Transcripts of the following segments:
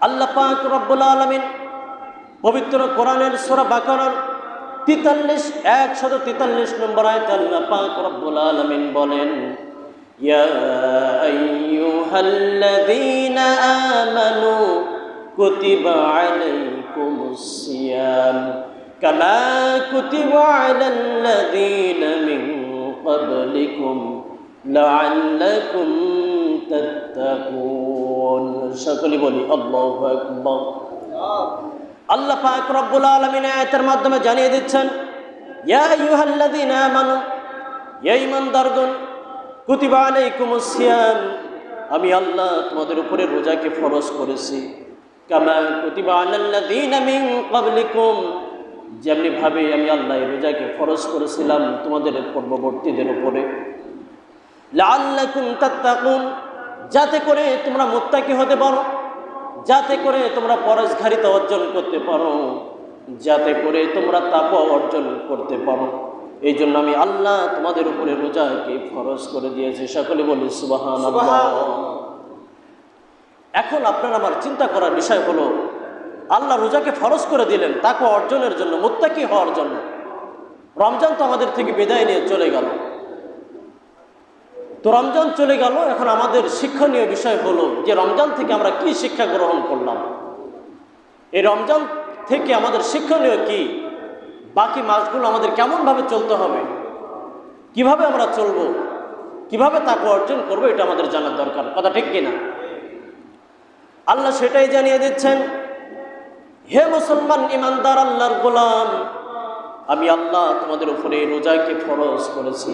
আল্লাহ পাক রব্বুল আলমিন পবিত্র কোরআনের সোরা বাকারার তিতাল্লিশ একশত তিতাল্লিশ নম্বর আয়ত আল্লাহ পাক রব্বুল আলমিন বলেন يا أيها الذين آمنوا كتب عليكم الصيام كما كتب على الذين من قبلكم لعلكم تتقون সকলে বলি, আল্লাহু আল্লাহ পাক রব্বুল আলামিন আয়াতের মাধ্যমে জানিয়ে দিচ্ছেন, ইয়া আইয়ুহাল্লাযীনা আমানু, ইয়া ঈমানদারগণ, কুতিবা আলাইকুমুস সিয়াম। আমি আল্লাহ তোমাদের উপরে রোজাকে ফরজ করেছি। কামা কুতিবা আলাল্লাযীনা মিন ক্বাবলিকুম। যেমনি ভাবে আমি আল্লাহ এই রোজাকে ফরজ করেছিলাম তোমাদের পূর্ববর্তীদের উপরে। লাআল্লাকুম তাত্তাকুন। যাতে করে তোমরা মুত্তাকি হতে পারো যাতে করে তোমরা পরশঘারিতা অর্জন করতে পারো যাতে করে তোমরা তাপ অর্জন করতে পারো। এই জন্য আমি আল্লাহ তোমাদের উপরে রোজাকে ফরজ করে দিয়েছি। সকলে বলি সুবাহান এখন আপনার আমার চিন্তা করার বিষয় হলো আল্লাহ রোজাকে ফরজ করে দিলেন তাকে অর্জনের জন্য মুত্তাকি হওয়ার জন্য। রমজান তো আমাদের থেকে বিদায় নিয়ে চলে গেল। তো রমজান চলে গেল, এখন আমাদের শিক্ষণীয় বিষয় হলো যে রমজান থেকে আমরা কি শিক্ষা গ্রহণ করলাম? এই রমজান থেকে আমাদের শিক্ষণীয় কি? বাকি মাসগুলো আমাদের কেমনভাবে চলতে হবে? কীভাবে আমরা চলব? কীভাবে তাকে অর্জন করব এটা আমাদের জানার দরকার, কথা ঠিক কিনা আল্লাহ সেটাই জানিয়ে দিচ্ছেন, হে মুসলমান ইমানদার, আল্লাহর গোলাম, আমি আল্লাহ তোমাদের উপরে রোজাকে ফরজ করেছি।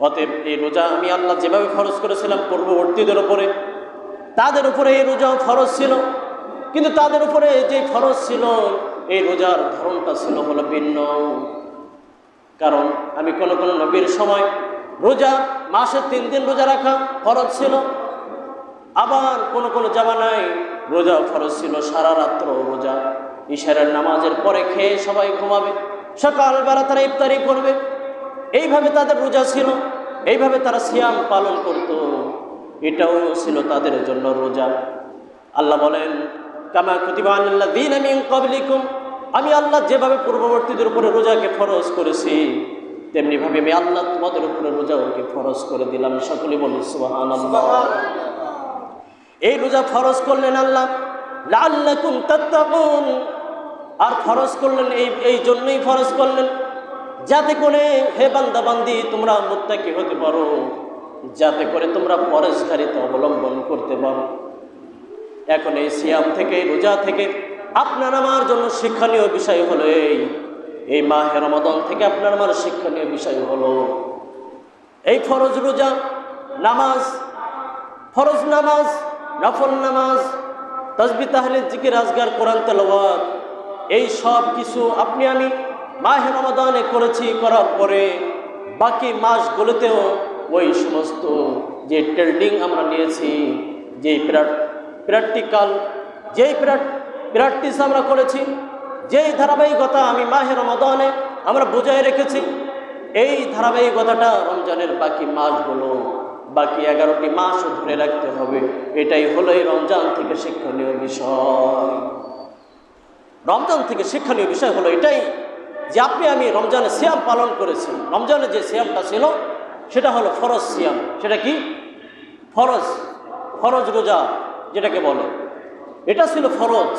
অতএব এই রোজা আমি আল্লাহ যেভাবে ফরজ করেছিলাম পূর্ববর্তীদের উপরে, তাদের উপরে এই রোজাও ফরজ ছিল। কিন্তু তাদের উপরে যে ফরজ ছিল, এই রোজার ধরনটা ছিল হলো ভিন্ন। কারণ আমি কোন কোন নবীর সময় রোজা মাসে তিন দিন রোজা রাখা ফরজ ছিল। আবার কোন কোন জামানায় রোজা ফরজ ছিল, সারা রাত্র রোজা। ইশারের নামাজের পরে খেয়ে সবাই ঘুমাবে, সকালবেলা তারা ইফতারি করবে। এইভাবে তাদের রোজা ছিল। এইভাবে তারা সিয়াম পালন করত। এটাও ছিল তাদের জন্য রোজা। আল্লাহ বলেন, কামা কুতিবা আল্লাহ দিন আমি কবলিকুম আমি আল্লাহ যেভাবে পূর্ববর্তীদের উপরে রোজাকে ফরজ করেছি, তেমনিভাবে আমি আল্লাহ তোমাদের উপরে রোজাকে ফরজ করে দিলাম। সকলে বলি সুবাহান এই রোজা ফরজ করলেন আল্লাহ। লাল্লাকুম তাত্তাকুন। আর ফরজ করলেন এই এই জন্যই ফরজ করলেন। যাতে করে হে বান্দা বান্দি তোমরা মুত্তাকি হতে পারো। যাতে করে তোমরা পরেশকারিতা অবলম্বন করতে পারো। এখন এই সিয়াম থেকে, রোজা থেকে আপনার আমার জন্য শিক্ষণীয় বিষয় হলো এই। এই মাহে রমাদন থেকে আপনার আমার শিক্ষণীয় বিষয় হলো এই ফরজ রোজা, নামাজ, ফরজ নামাজ, নফল নামাজ, তসবি তাহলে জিকির, আজগার, কোরআন, তেলাওয়াত, এই সব কিছু আপনি আমি মাহে রমাদানে করেছি, করার পরে বাকি মাসগুলোতেও ওই সমস্ত যে ট্রেন্ডিং আমরা নিয়েছি, যে প্র্যাকটিক্যাল, যেই প্র্যাকটিস আমরা করেছি, যেই ধারাবাহিকতা আমি মাহে রমাদানে আমরা বুঝাই রেখেছি, এই ধারাবাহিকতাটা রমজানের বাকি মাসগুলো, বাকি এগারোটি মাসও ধরে রাখতে হবে। এটাই হলো এই রমজান থেকে শিক্ষণীয় বিষয়। রমজান থেকে শিক্ষণীয় বিষয় হলো এটাই যে আপনি আমি রমজানে সিয়াম পালন করেছি। রমজানে যে সিয়ামটা ছিল, সেটা হলো ফরজ সিয়াম। সেটা কি? ফরজ। ফরজ রোজা, যেটাকে বলে। এটা ছিল ফরজ।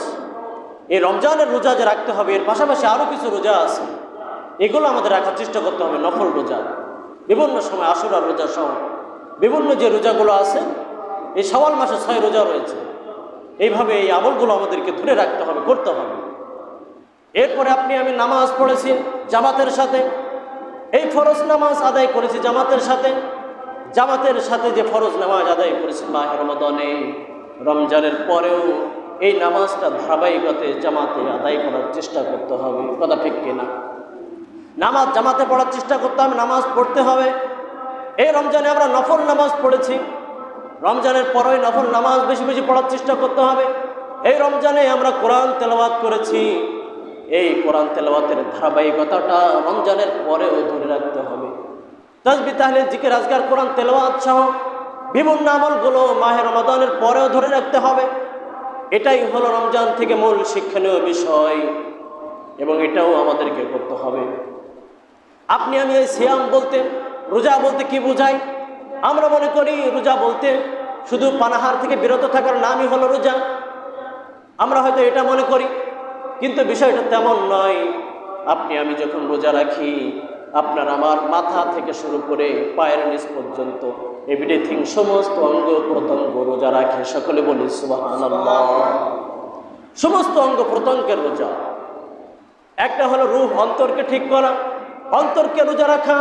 এই রমজানের রোজা যে রাখতে হবে, এর পাশাপাশি আরও কিছু রোজা আছে। এগুলো আমাদের রাখার চেষ্টা করতে হবে, নফল রোজা। বিভিন্ন সময় আশুরার রোজা সহ। বিভিন্ন যে রোজাগুলো আছে, এই সওয়াল মাসে ছয় রোজা রয়েছে। এইভাবে এই আমলগুলো আমাদেরকে ধরে রাখতে হবে, করতে হবে। এরপরে আপনি আমি নামাজ পড়েছি জামাতের সাথে। এই ফরজ নামাজ আদায় করেছি জামাতের সাথে। জামাতের সাথে যে ফরজ নামাজ আদায় করেছি মাহের রমদনে রমজানের পরেও এই নামাজটা ধারাবাহিকতে জামাতে আদায় করার চেষ্টা করতে হবে। কথা ঠিক কিনা? নামাজ জামাতে পড়ার চেষ্টা করতে হবে, নামাজ পড়তে হবে। এই রমজানে আমরা নফল নামাজ পড়েছি। রমজানের পরেই নফল নামাজ বেশি বেশি পড়ার চেষ্টা করতে হবে। এই রমজানে আমরা কোরআন তেলাওয়াত করেছি। এই কোরআন তেলাওয়াতের ধারাবাহিকতাটা রমজানের পরেও ধরে রাখতে হবে। তসবি তাহলে জিকে রাজগার কোরআন, তেলাওয়াত সহ বিভিন্ন আমলগুলো মাহে রমাদানের পরেও ধরে রাখতে হবে। এটাই হলো রমজান থেকে মূল শিক্ষণীয় বিষয় এবং এটাও আমাদেরকে করতে হবে। আপনি, আমি এই সিয়াম বলতে, রোজা বলতে কি বোঝাই? আমরা মনে করি রোজা বলতে শুধু পানাহার থেকে বিরত থাকার নামই হলো রোজা। আমরা হয়তো এটা মনে করি। কিন্তু বিষয়টা তেমন নয়। আপনি, আমি যখন রোজা রাখি, আপনার আমার মাথা থেকে শুরু করে পায়ের নিচ পর্যন্ত এভরিথিং সমস্ত অঙ্গ প্রত্যঙ্গ রোজা রাখে। সকলে বলি সমস্ত অঙ্গ প্রত্যঙ্গের রোজা। একটা হলো রূপ, অন্তরকে ঠিক করা, অন্তরকে রোজা রাখা।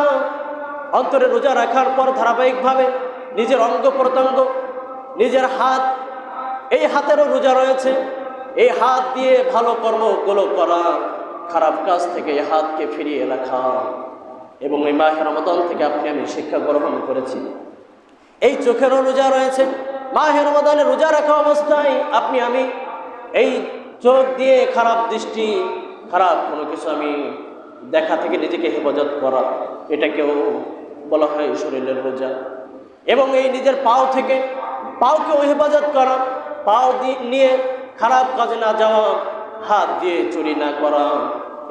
অন্তরে রোজা রাখার পর ধারাবাহিকভাবে নিজের অঙ্গ প্রত্যঙ্গ, নিজের হাত, এই হাতেরও রোজা রয়েছে। এই হাত দিয়ে ভালো কর্ম কর্মগুলো করা, খারাপ কাজ থেকে এই হাতকে ফিরিয়ে রাখা। এবং এই মাহে রমাদান থেকে আপনি আমি শিক্ষা গ্রহণ করেছি। এই চোখেরও রোজা রয়েছে। মাহে রমাদানে রোজা রাখা অবস্থায় আপনি, আমি এই চোখ দিয়ে খারাপ দৃষ্টি, খারাপ কোনো কিছু আমি দেখা থেকে নিজেকে হেফাজত করা, এটাকেও বলা হয় শরীরের রোজা। এবং এই নিজের পাও থেকে পাওকেও হেফাজত করা, পাও দিয়ে নিয়ে খারাপ কাজে না যাওয়া, হাত দিয়ে চুরি না করা,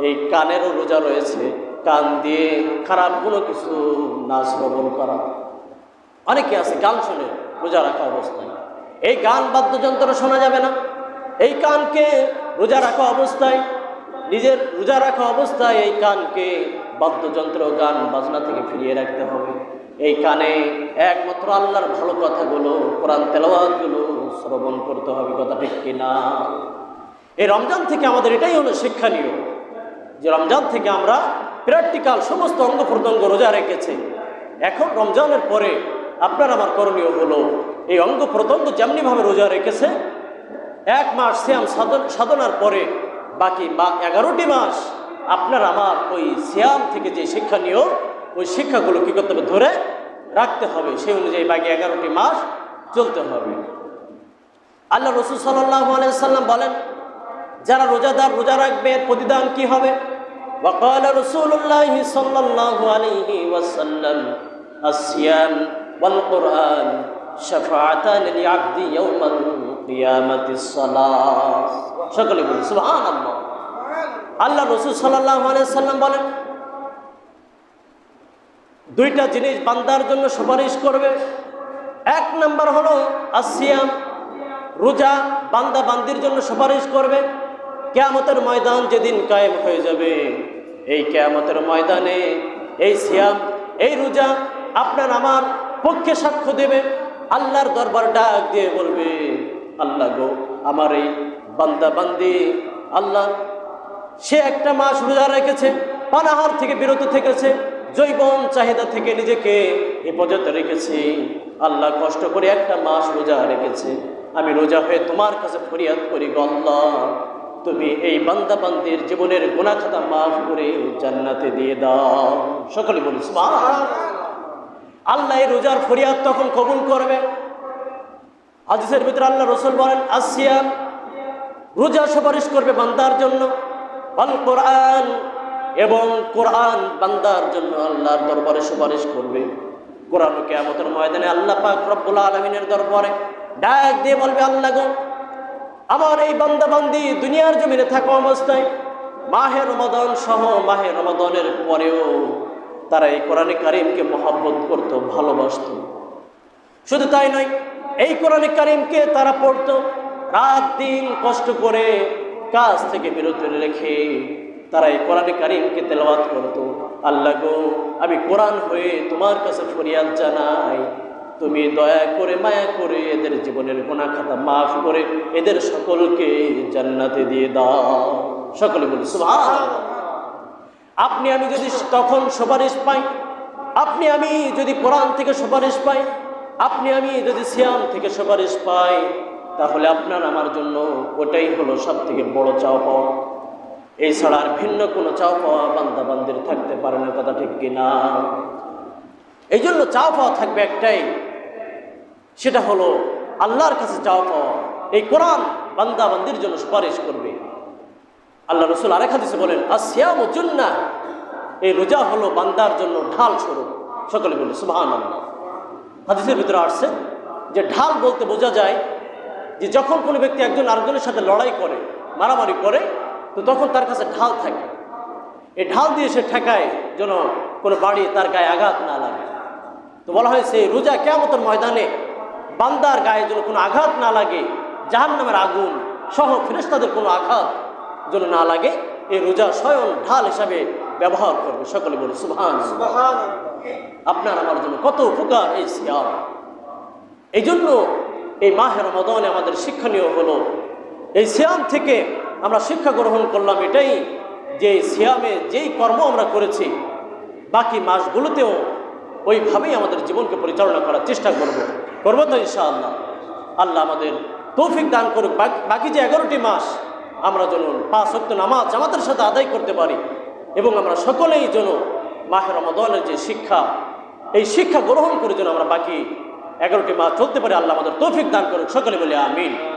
এই কানেরও রোজা রয়েছে, কান দিয়ে খারাপ কোনো কিছু না শ্রবণ করা। অনেকে আছে, গান শোনে রোজা রাখা অবস্থায়। এই গান বাদ্যযন্ত্র শোনা যাবে না। এই কানকে রোজা রাখা অবস্থায়, নিজের রোজা রাখা অবস্থায় এই কানকে বাদ্যযন্ত্র, গান, বাজনা থেকে ফিরিয়ে রাখতে হবে। এই কানে একমাত্র আল্লাহর ভালো কথাগুলো, কোরআন তেলাওয়াতগুলো শ্রবণ করতে হবে, কথা ঠিক কিনা? এই রমজান থেকে আমাদের এটাই হলো শিক্ষণীয়, যে রমজান থেকে আমরা প্র্যাকটিক্যাল সমস্ত অঙ্গ প্রত্যঙ্গ রোজা রেখেছি। এখন রমজানের পরে আপনার আমার করণীয় হলো, এই অঙ্গ প্রত্যঙ্গ যেমনিভাবে রোজা রেখেছে, এক মাস শ্যাম সাধন সাধনার পরে বাকি বা এগারোটি মাস আপনার আমার ওই শ্যাম থেকে যে শিক্ষণীয় ওই শিক্ষাগুলো কী করতে হবে ধরে রাখতে হবে সেই অনুযায়ী বাকি এগারোটি মাস চলতে হবে আল্লাহ রসুল সাল্লাহ সাল্লাম বলেন যারা রোজাদার রোজা রাখবে এর প্রতিদান কি হবে وقال رسول الله صلى الله عليه وسلم الصيام والقرآن شفاعتان لعبد يوم القيامة الصلاة সকলে বলি সুবহান আল্লাহ আল্লাহ রসুল সাল্লাহ সাল্লাম বলেন দুইটা জিনিস বান্দার জন্য সুপারিশ করবে। এক নাম্বার হলো আসিয়াম রোজা বান্দা বান্দির জন্য সুপারিশ করবে। কেয়ামতের ময়দান যেদিন কায়েম হয়ে যাবে, এই কেয়ামতের ময়দানে এই সিয়াম, এই রোজা আপনার আমার পক্ষে সাক্ষ্য দেবে। আল্লাহর দরবার ডাক দিয়ে বলবে, আল্লাহ গো, আমার এই বান্দা বান্দি, আল্লাহ, সে একটা মাস রোজা রেখেছে, পানাহার থেকে বিরত থেকেছে জৈবন চাহিদা থেকে নিজেকে হেফাজত রেখেছে। আল্লাহ কষ্ট করে একটা মাস রোজা রেখেছে। আমি রোজা হয়ে তোমার কাছে ফরিয়াদ করি গল্লা তুমি এই বান্দা বান্দির জীবনের গুণা খাতা মাফ করে জান্নাতে দিয়ে দাও। সকলে বলিস আল্লাহ এই রোজার ফরিয়াদ তখন কবুল করবে। হাদিসের ভিতরে আল্লাহ রসুল বলেন, আসিয়াম। রোজা সুপারিশ করবে বান্দার জন্য। আল কোরআন এবং কোরআন বান্দার জন্য আল্লাহর দরবারে সুপারিশ করবে। কোরআন কেয়ামতের ময়দানে আল্লাহ পাক রব্বুল আলমিনের দরবারে ডাক দিয়ে বলবে, আল্লাহ গো, আমার এই বান্দা বান্দি দুনিয়ার জমিনে থাকা অবস্থায় মাহে রমাদন সহ মাহে রমাদনের পরেও তারা এই কোরআনে কারিমকে মহাব্বত করত, ভালোবাসত। শুধু তাই নয়, এই কোরআনে কারিমকে তারা পড়তো, রাত দিন কষ্ট করে কাজ থেকে বিরত রেখে তারা এই কোরআনে কারিমকে তেলাওয়াত করত। আল্লাহ গো, আমি কোরআন হয়ে তোমার কাছে ফরিয়াদ জানাই। তুমি দয়া করে, মায়া করে এদের জীবনের গুণা খাতা মাফ করে এদের সকলকে জান্নাতে দিয়ে দাও। সকলে বলি আপনি আমি যদি তখন সুপারিশ পাই, আপনি আমি যদি কোরআন থেকে সুপারিশ পাই, আপনি আমি যদি সিয়াম থেকে সুপারিশ পাই, তাহলে আপনার আমার জন্য ওটাই হলো সব থেকে বড় চাও পাওয়া। এই আর ভিন্ন কোনো চাও পাওয়া বান্দা বান্দির থাকতে পারে না, কথা ঠিক কিনা এই জন্য চাও পাওয়া থাকবে একটাই, সেটা হলো আল্লাহর কাছে চাও পাওয়া এই কোরআন বান্দা বান্দির জন্য সুপারিশ করবে। আল্লাহ রসুল আরেক হাদিসে বলেন আসিয়াম জুন্না এই রোজা হলো বান্দার জন্য ঢাল স্বরূপ। সকলে বলি সুবাহান হাদিসের ভিতরে আসছে যে ঢাল বলতে বোঝা যায় যে যখন কোনো ব্যক্তি একজন আরেকজনের সাথে লড়াই করে, মারামারি করে তো তখন তার কাছে ঢাল থাকে। এই ঢাল দিয়ে সে ঠেকায় যেন কোনো বাড়ি তার গায়ে আঘাত না লাগে। তো বলা হয়েছে রোজা কেমতের ময়দানে বান্দার গায়ে যেন কোনো আঘাত না লাগে জাহান নামের আগুন সহ ফেরেস্তাদের কোনো আঘাত যেন না লাগে এই রোজা স্বয়ং ঢাল হিসাবে ব্যবহার করবে। সকলে বলে সুভান আপনার আমার জন্য কত উপকার এই সিয়াম। এই জন্য এই মাহের মদনে আমাদের শিক্ষণীয় হলো এই সিয়াম থেকে আমরা শিক্ষা গ্রহণ করলাম এটাই যে সিয়ামে যেই কর্ম আমরা করেছি, বাকি মাসগুলোতেও ওইভাবেই আমাদের জীবনকে পরিচালনা করার চেষ্টা করব। করব তো ইনশাআল্লাহ। আল্লাহ আমাদের তৌফিক দান করুক। বাকি- বাকি যে এগারোটি মাস আমরা যেন পাঁচ সত্য নামাজ আমাদের সাথে আদায় করতে পারি এবং আমরা সকলেই যেন মাহের রমাদানের যে শিক্ষা, এই শিক্ষা গ্রহণ করে যেন আমরা বাকি এগারোটি মাস চলতে পারি। আল্লাহ আমাদের তৌফিক দান করুক। সকলে বলে আমিন।